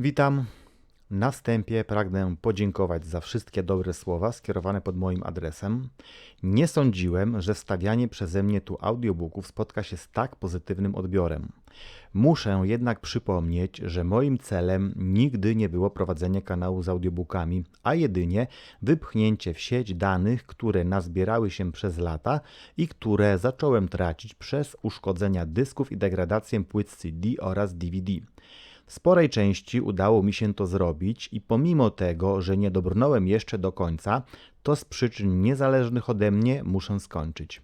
Witam. Na wstępie pragnę podziękować za wszystkie dobre słowa skierowane pod moim adresem. Nie sądziłem, że wstawianie przeze mnie tu audiobooków spotka się z tak pozytywnym odbiorem. Muszę jednak przypomnieć, że moim celem nigdy nie było prowadzenie kanału z audiobookami, a jedynie wypchnięcie w sieć danych, które nazbierały się przez lata i które zacząłem tracić przez uszkodzenia dysków i degradację płyt CD oraz DVD. Sporej części udało mi się to zrobić i pomimo tego, że nie dobrnąłem jeszcze do końca, to z przyczyn niezależnych ode mnie muszę skończyć.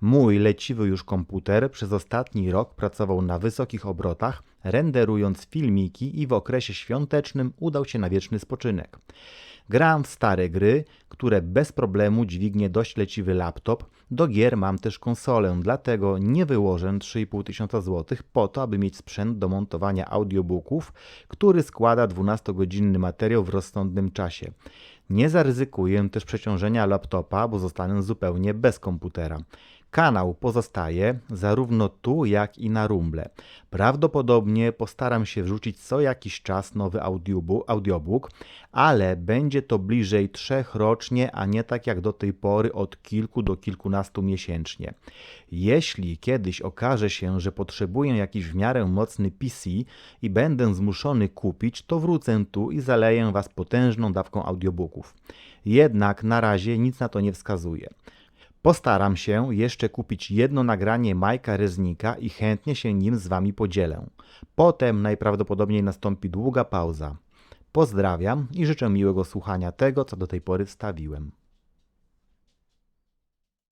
Mój leciwy już komputer przez ostatni rok pracował na wysokich obrotach, renderując filmiki i w okresie świątecznym udał się na wieczny spoczynek. Gram w stare gry, które bez problemu dźwignie dość leciwy laptop. Do gier mam też konsolę, dlatego nie wyłożę 3,5 tysiąca złotych po to, aby mieć sprzęt do montowania audiobooków, który składa 12-godzinny materiał w rozsądnym czasie. Nie zaryzykuję też przeciążenia laptopa, bo zostanę zupełnie bez komputera. Kanał pozostaje zarówno tu, jak i na Rumble. Prawdopodobnie postaram się wrzucić co jakiś czas nowy audiobook, ale będzie to bliżej trzech rocznie, a nie tak jak do tej pory od kilku do kilkunastu miesięcznie. Jeśli kiedyś okaże się, że potrzebuję jakiś w miarę mocny PC i będę zmuszony kupić, to wrócę tu i zaleję Was potężną dawką audiobooków. Jednak na razie nic na to nie wskazuje. Postaram się jeszcze kupić jedno nagranie Majka Reznika i chętnie się nim z Wami podzielę. Potem najprawdopodobniej nastąpi długa pauza. Pozdrawiam i życzę miłego słuchania tego, co do tej pory wstawiłem.